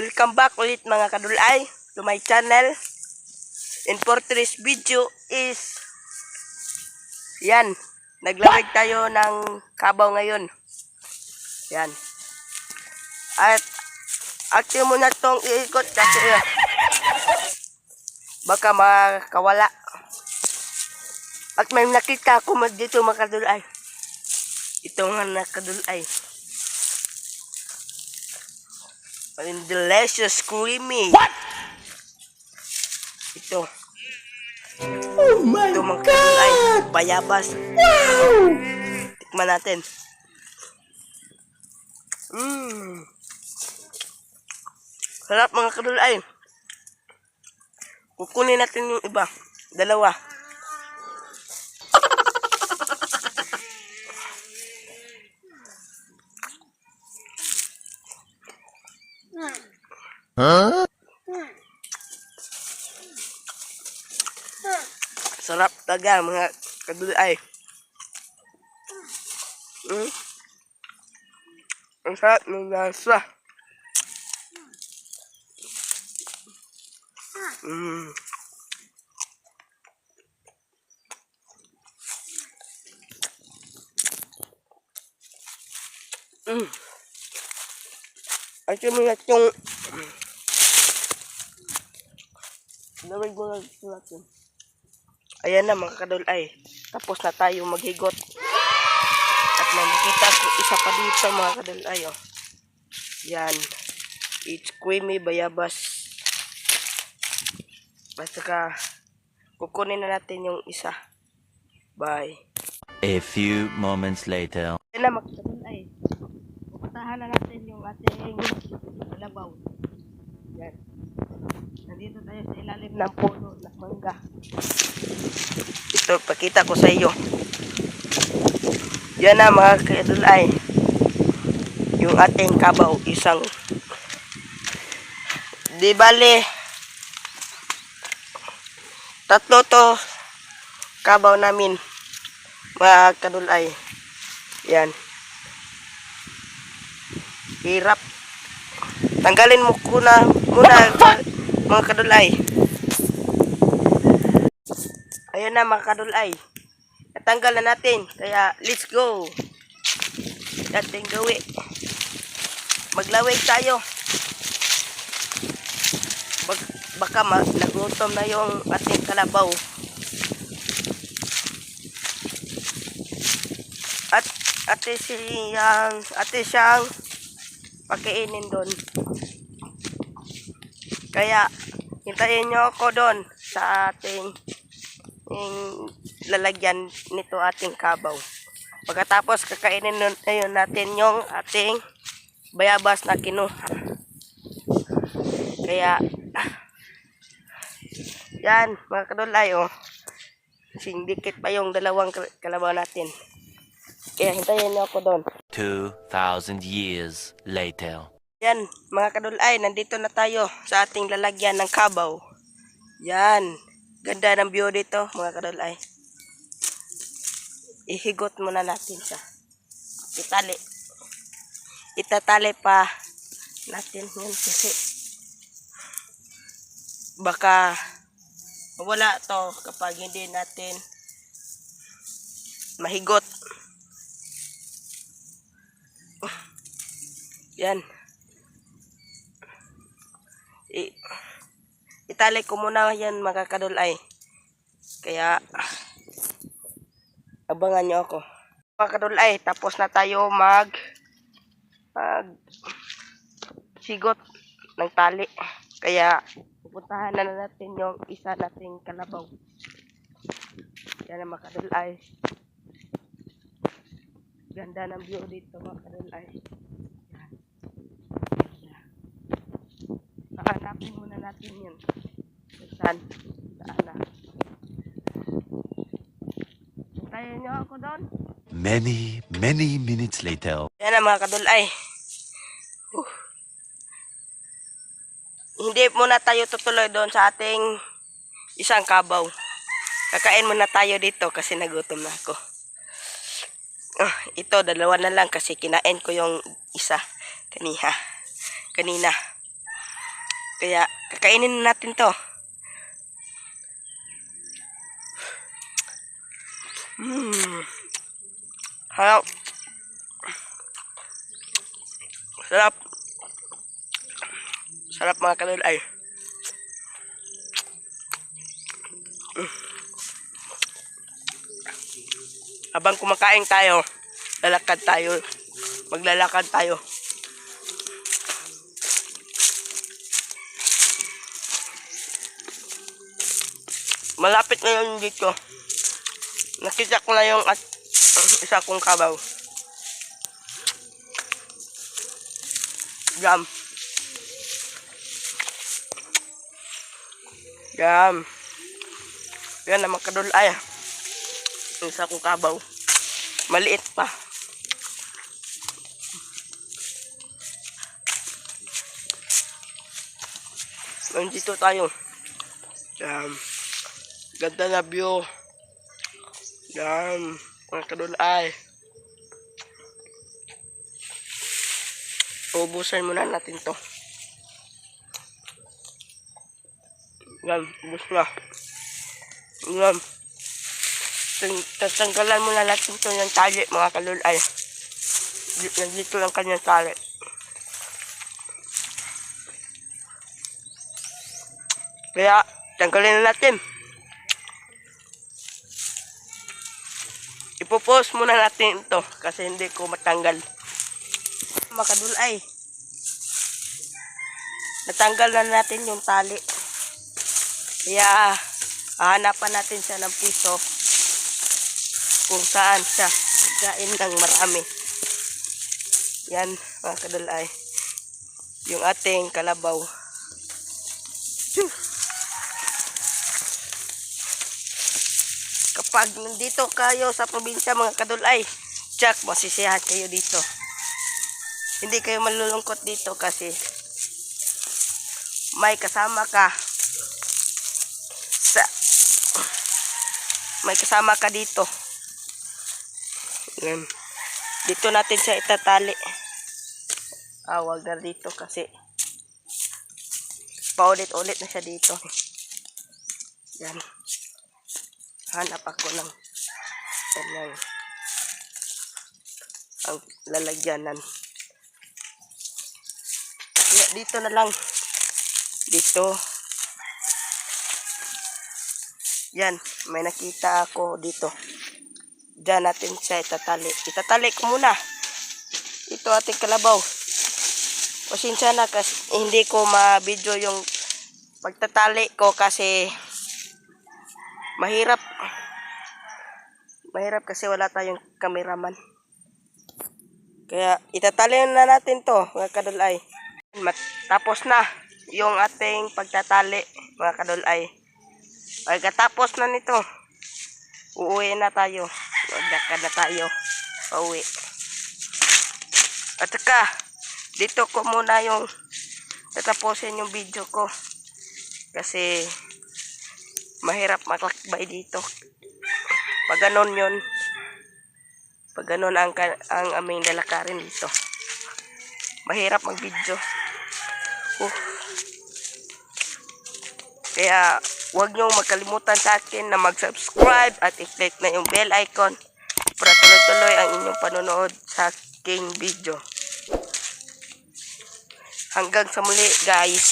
Welcome back ulit mga kadulay to my channel. And for today's video is yan, naglamig tayo ng kabaw ngayon. Yan. At active mo na tong iikot kasi uh, baka makawala. At may nakita ako dito mga kadulay. Ito nga nakadulay. Ang delicious creamy. What? Ito. Oh my Ito mga kadulay. Bayabas. wow! Tikman natin. Mmm. Sarap mga kadulay. Kukunin natin yung iba. Dalawa. Sarap talaga mga kadulay. Mm. Ang sarap ng lasa. Mm. Mm. Yung mga yung Lamig mo lang natin. Ayan na mga kadulay. Tapos na tayo maghigot. At may nakita ko isa pa dito mga kadulay. Oh. Yan. It's creamy bayabas. Basta ka kukunin na natin yung isa. Bye. A few moments later. Yan na mga kadulay. Puputahan na natin yung ating labaw. Yan. Nandito tayo sa ilalim ng puno ng mangga. Ito, pakita ko sa iyo. Yan na mga kadulay. Yung ating kabaw, isang di bale tatlo to kabaw namin mga kadulay. Yan. Hirap. Tanggalin mo kuna muna mga kadulay. Ayan na mga kadulay. Natanggal na natin. Kaya let's go. Dating gawi. Maglaway tayo. Bag, baka nagutom na yung ating kalabaw. At ate siyang ate siyang pakainin doon. Kaya hintayin nyo ako doon sa ating yung lalagyan nito ating kabaw. Pagkatapos kakainin nun- ngayon natin yung ating bayabas na kinuha. Kaya yan mga kadulay oh. Kasing dikit pa yung dalawang kal- kalabaw natin. Kaya hintayin nyo ako doon. 2,000 years later. Yan, mga kadulay, nandito na tayo sa ating lalagyan ng kabaw. Yan, ganda ng view dito, mga kadulay. Ihigot muna natin siya. Itali. Itatali pa natin yun kasi baka wala to kapag hindi natin mahigot. Yan. I itali ko muna yan mga kadulay. Kaya abangan nyo ako. Mga kadulay, tapos na tayo mag mag sigot ng tali. Kaya pupuntahan na natin yung isa nating kalabaw. Yan ang mga kadulay. Ganda ng view dito mga kadulay. Hahanapin muna natin yun. Kung Saan? Saan na? Hintayin niyo ako doon. Many, many minutes later. Yan na mga kadulay. Huh. Hindi muna tayo tutuloy doon sa ating isang kabaw. Kakain muna tayo dito kasi nagutom na ako. Ah, ito, dalawa na lang kasi kinain ko yung isa. Kaniha. Kanina. Kaya kakainin na natin to. Mmm. Harap. Sarap. Sarap mga kalul ay. Mm. Habang kumakain tayo, lalakad tayo. Maglalakad tayo. Malapit na yun dito. Nakita ko na yung at isa kong kabaw. Jam. Jam. Yan naman kadul ay. Isa kong kabaw. Maliit pa. Nandito tayo. Jam. Ganda na view. Yan. Mga kadul ay. Ubusan muna natin to. Yan. Ubus na. Yan. Tatanggalan muna natin to ng tali mga kalul ay. Di- Nandito lang kanyang tali. Kaya, tanggalin na natin. Ipopost muna natin ito kasi hindi ko matanggal. Makadulay. Natanggal na natin yung tali. Kaya, hahanapan natin siya ng piso kung saan siya kain ng marami. Yan, mga kadulay. Yung ating kalabaw. Kapag nandito kayo sa probinsya mga kadulay, tsak, masisiyahan kayo dito. Hindi kayo malulungkot dito kasi may kasama ka sa may kasama ka dito. Yan. Dito natin siya itatali. Ah, wag na dito kasi paulit-ulit na siya dito. Yan hanap ako ng ng ang lalagyanan. Kaya dito na lang. Dito. Yan, may nakita ako dito. Diyan natin siya itatali. Itatali ko muna. Ito ating kalabaw. Pasensya na kasi hindi ko ma-video yung pagtatali ko kasi mahirap. Mahirap kasi wala tayong kameraman kaya itatali na natin to mga kadulay. Tapos na yung ating pagtatali mga kadulay. Pagkatapos na nito uuwi na tayo. Magdakad na tayo. Pauwi. At saka dito ko muna yung tatapusin yung video ko. Kasi mahirap maglakbay dito. Pag ganon yun, pag ganon ang, ang aming lalakarin dito, mahirap mag-video. Uh. Kaya, huwag niyong magkalimutan sa akin na mag-subscribe at i-click na yung bell icon para tuloy-tuloy ang inyong panonood sa aking video. Hanggang sa muli, guys.